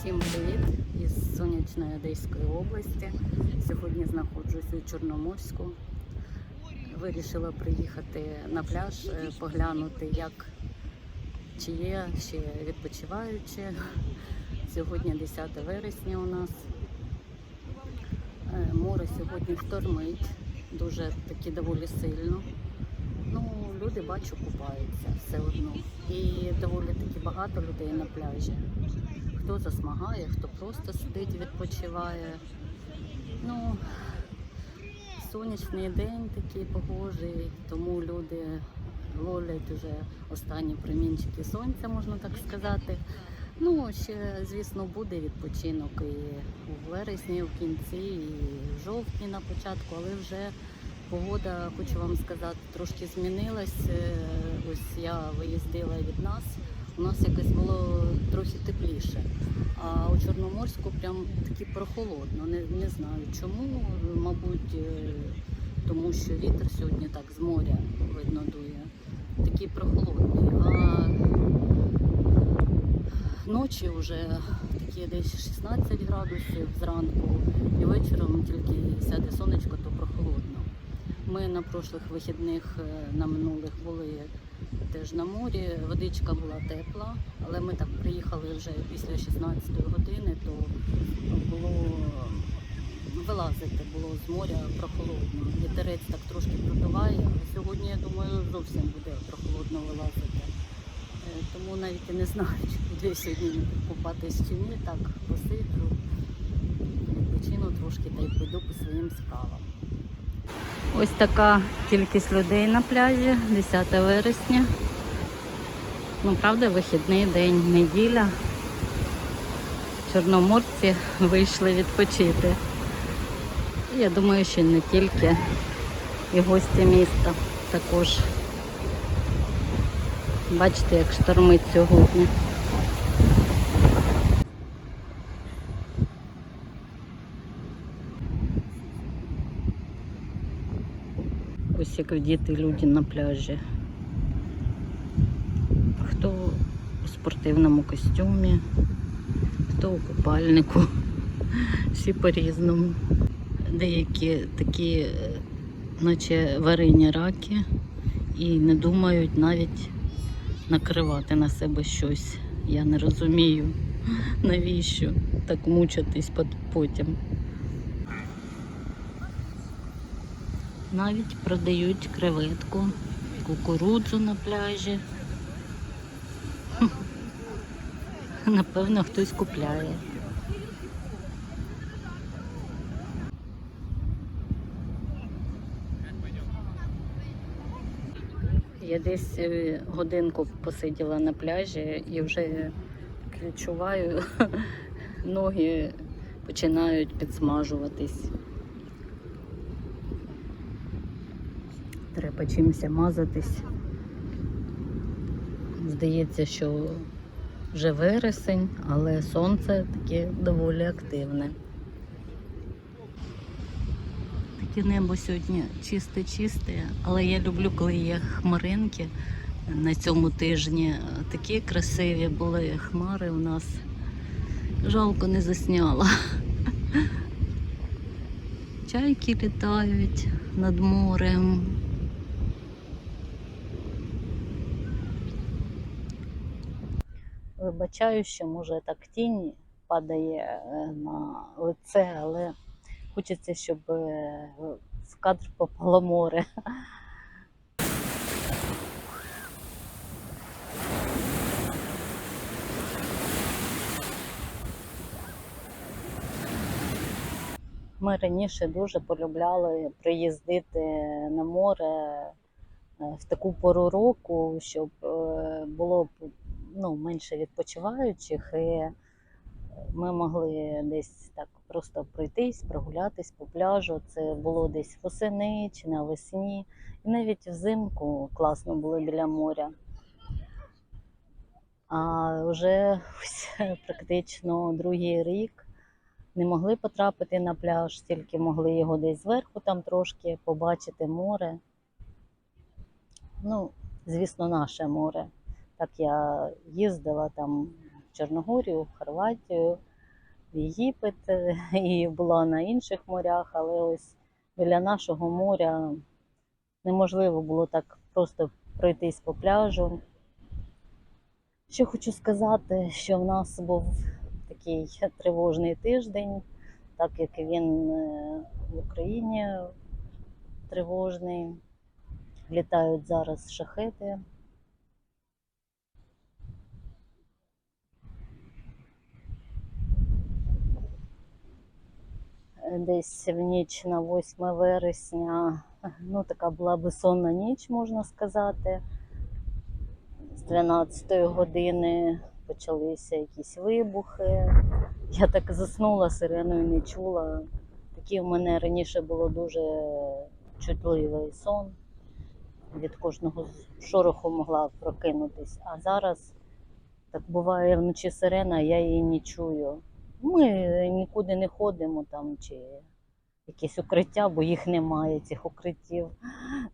Всім привіт із сонячної Одеської області. Сьогодні знаходжусь у Чорноморську. Вирішила приїхати на пляж, е, поглянути, як чи є ще відпочиваючі. Сьогодні 10 вересня у нас. Е, Море сьогодні штормить, дуже таки доволі сильно. Ну, люди бачу купаються все одно. І доволі таки багато людей на пляжі. Хто засмагає, хто просто сидить, відпочиває. Ну, сонячний день такий погожий, тому люди ловлять уже останні промінчики сонця, можна так сказати. Ну, ще, звісно, буде відпочинок і у вересні, і в кінці, і в жовтні на початку, але вже погода, хочу вам сказати, трошки змінилась. Е, Ось я виїздила від нас. У нас якось було трохи тепліше. А у Чорноморську прям таки прохолодно. Не, не знаю чому. Мабуть, е, тому що вітер сьогодні так з моря видно дує. Такий прохолодний. А ночі вже такі десь 16 градусів зранку і вечором тільки сяде сонечко, то прохолодно. Ми на прошлих вихідних е, на минулих були теж на морі. Водичка була тепла, але ми так приїхали вже після 16 години, то було вилазити було з моря прохолодно. Вітерець так трошки продуває. Сьогодні, я думаю, зовсім буде прохолодно вилазити. Е, Тому навіть і не знаю, чи буду я сьогодні купатись чи ні. Так посиджу, відпочину трошки та й піду по своїм справам. Ось така кількість людей на пляжі, 10 вересня. Ну, правда, вихідний день, неділя. Чорноморці вийшли відпочити. Я думаю, що не тільки і гості міста також. Бачите, як штормить сьогодні. Як люди на пляжі. Хто у спортивному костюмі, хто у купальнику. Всі по-різному. Деякі такі, наче варені раки, і не думають навіть накривати на себе щось. Я не розумію, навіщо так мучитись потім. Навіть продають креветку, кукурудзу на пляжі. Напевно, хтось купляє. Я десь е, годинку посиділа на пляжі і вже відчуваю, ноги починають підсмажуватись. Треба чимось мазатись. Здається, що вже вересень, але сонце таке доволі активне. Таке небо сьогодні чисте-чисте, але я люблю, коли є хмаринки на цьому тижні. Такі красиві були хмари у нас. Жалко не засняла. Чайки літають над морем. Вибачаю, що може так тінь падає е, на лице, але хочеться, щоб е, в кадр попало море. Ми раніше дуже полюбляли приїздити на море е, в таку пору року, щоб було ну, менше відпочиваючих, і ми могли десь так просто пройтись, прогулятись по пляжу. Це було десь восени чи навесні. І навіть взимку класно було біля моря. А вже ось практично другий рік не могли потрапити на пляж, тільки могли його десь зверху там трошки побачити море. Ну, звісно, наше море. Так я їздила там в Чорногорію, в Хорватію, в Єгипет і була на інших морях, але ось біля нашого моря неможливо було так просто пройтись по пляжу. Що хочу сказати, що в нас був такий тривожний тиждень, так як він е, в Україні тривожний. Літають зараз шахеди. Десь в ніч на 8 вересня, ну така була безсонна ніч, можна сказати. З 12 години почалися якісь вибухи. Я так заснула, сиреною не чула. Такий в мене раніше було дуже чутливий сон. Від кожного шороху могла прокинутись. А зараз так буває вночі сирена, я її не чую. Ми нікуди не ходимо там чи якісь укриття, бо їх немає, цих укриттів.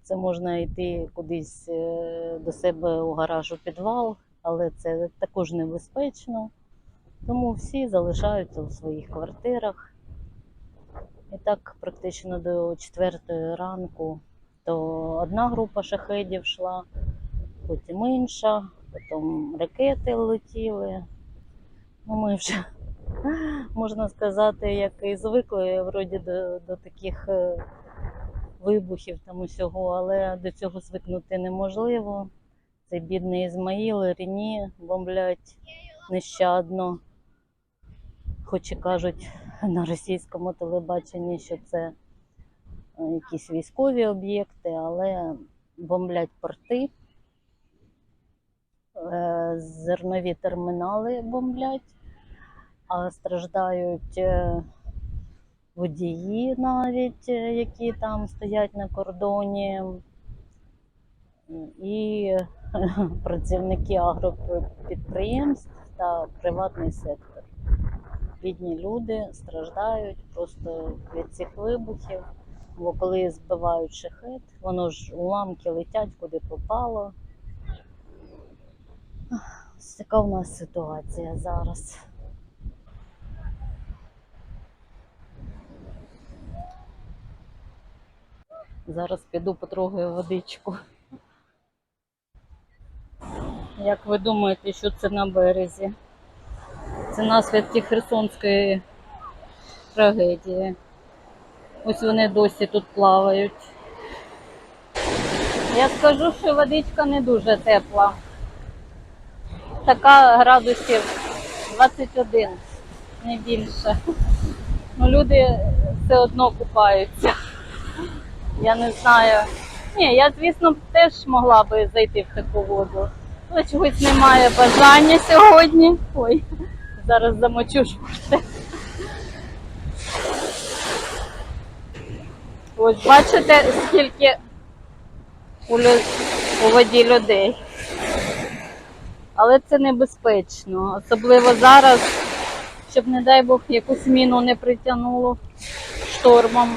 Це можна йти кудись е, до себе у гараж у підвал, але це також небезпечно. Тому всі залишаються у своїх квартирах. І так практично до четвертої ранку то одна група шахедів йшла, потім інша, потім ракети летіли. Ну, ми вже, можна сказати, як і звикли вроді до, до таких е, вибухів там усього, але до цього звикнути неможливо. Цей бідний Ізмаїл, Рені бомблять нещадно. Хоч і кажуть на російському телебаченні, що це е, якісь військові об'єкти, але бомблять порти, е, зернові термінали бомблять, страждають е, водії навіть, е, які там стоять на кордоні, і працівники агропідприємств та приватний сектор. Бідні люди страждають просто від цих вибухів. Бо коли збивають шахет, воно ж уламки летять куди попало. Ось така в нас ситуація зараз. Зараз піду потрогаю водичку. Як ви думаєте, що це на березі? Це наслідки Херсонської трагедії. Ось вони досі тут плавають. Я скажу, що водичка не дуже тепла. Така градусів 21, не більше. Ну, люди все одно купаються. Я не знаю. Ні, я, звісно, теж могла би зайти в таку воду. Але чогось немає бажання сьогодні. Ой, зараз замочу шорти. Ось бачите, скільки у, лю... у воді людей. Але це небезпечно, особливо зараз, щоб, не дай Бог, якусь міну не притягнуло штормом.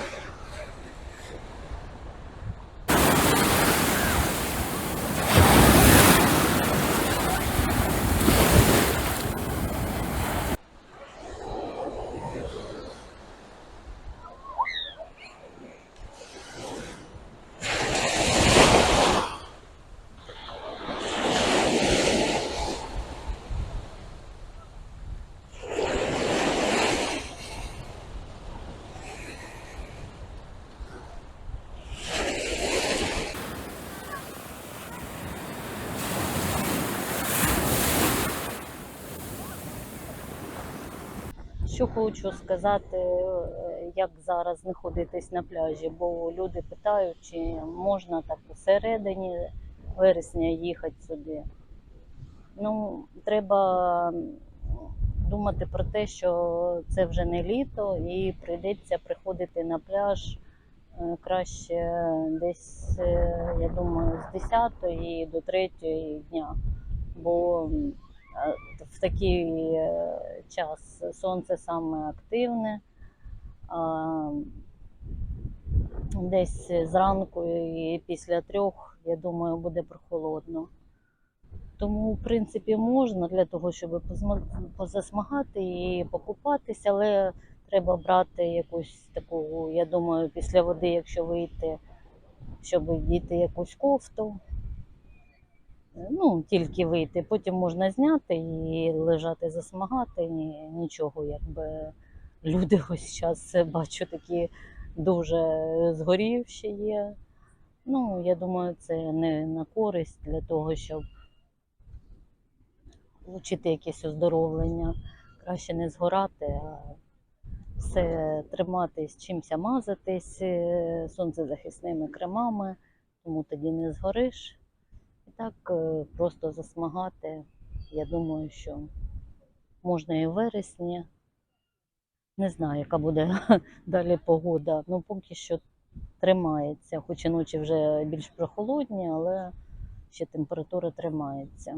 Що хочу сказати, е, як зараз знаходитись на пляжі, бо люди питають, чи можна так у середині вересня їхати сюди. Ну, треба думати про те, що це вже не літо, і прийдеться приходити на пляж е, краще десь, е, я думаю, з 10 до 3 дня. Бо в такий е, час сонце саме активне. Десь зранку і після трьох, я думаю, буде прохолодно. Тому, в принципі, можна для того, щоб позасмагати і покупатися, але треба брати якусь таку, я думаю, після води, якщо вийти, щоб вдіти якусь кофту. Ну, тільки вийти. Потім можна зняти і лежати засмагати. Ні, нічого, якби люди ось зараз бачу такі дуже згорівші є. Ну, я думаю, це не на користь для того, щоб отримати якесь оздоровлення. Краще не згорати, а все триматись, чимся мазатись е, сонцезахисними кремами, тому тоді не згориш. Так е, просто засмагати. Я думаю, що можна і в вересні. Не знаю, яка буде далі погода. Ну, поки що тримається, хоч і ночі вже більш прохолодні, але ще температура тримається.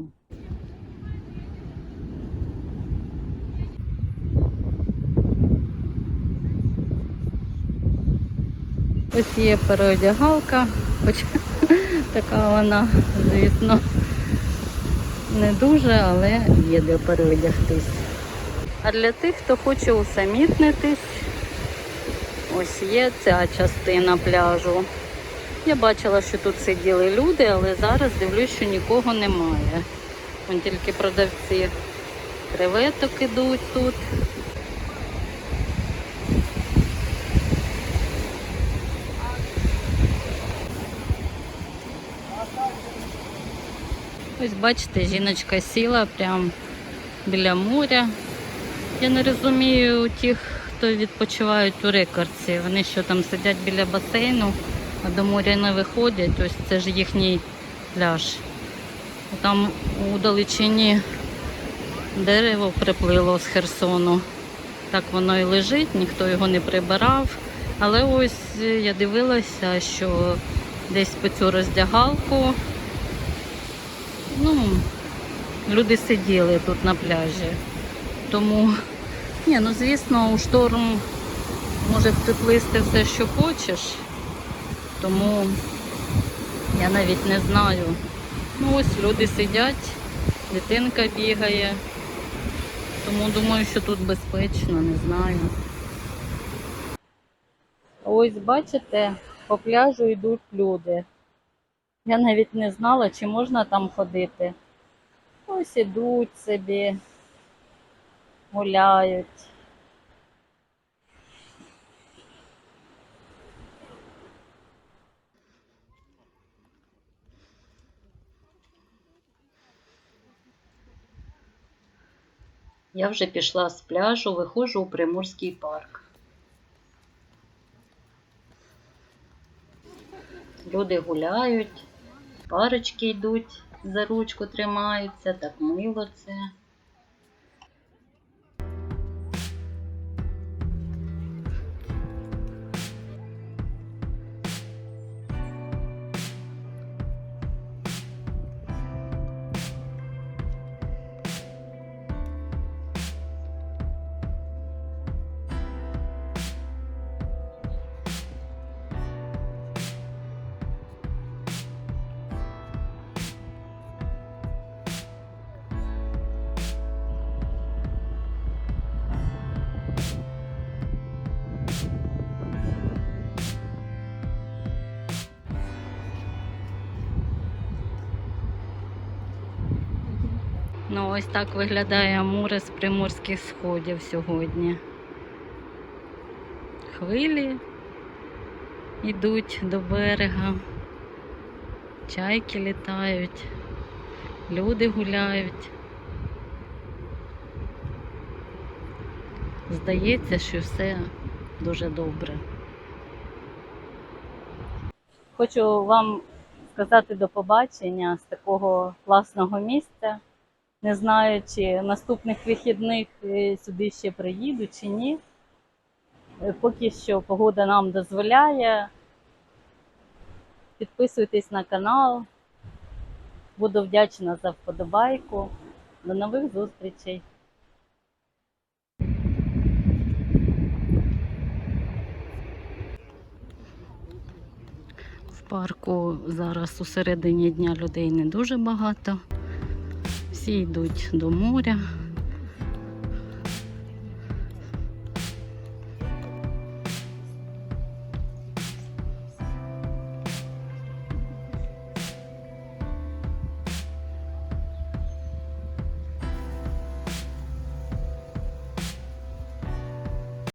Ось є переодягалка, хоч така вона, звісно, не дуже, але є де переодягтись. А для тих, хто хоче усамітнитись, ось є ця частина пляжу. Я бачила, що тут сиділи люди, але зараз дивлюсь, що нікого немає. Вон тільки продавці креветок ідуть тут. Ось бачите, жіночка сіла прямо біля моря. Я не розумію тих, хто відпочивають у рекордці. Вони що там сидять біля басейну, а до моря не виходять. Ось це ж їхній пляж. Там у далечині дерево приплило з Херсону. Так воно і лежить, ніхто його не прибирав. Але ось е, я дивилася, що десь по цю роздягалку ну, люди сиділи тут на пляжі. Тому, ні, ну звісно, у шторм може приплисти все, що хочеш. Тому я навіть не знаю. Ну ось люди сидять, дитинка бігає. Тому думаю, що тут безпечно, не знаю. Ось бачите, по пляжу йдуть люди. Я навіть не знала, чи можна там ходити. Ось ідуть собі, гуляють. Я вже пішла з пляжу, виходжу у Приморський парк. Люди гуляють, парочки йдуть, за ручку тримаються, так мило це. Ось так виглядає море з приморських сходів сьогодні. Хвилі йдуть до берега, чайки літають, люди гуляють. Здається, що все дуже добре. Хочу вам сказати до побачення з такого класного місця. Не знаю, чи наступних вихідних е, сюди ще приїду чи ні. Е, Поки що погода нам дозволяє. Підписуйтесь на канал. Буду вдячна за вподобайку. До нових зустрічей! В парку зараз у середині дня людей не дуже багато. Всі йдуть до моря.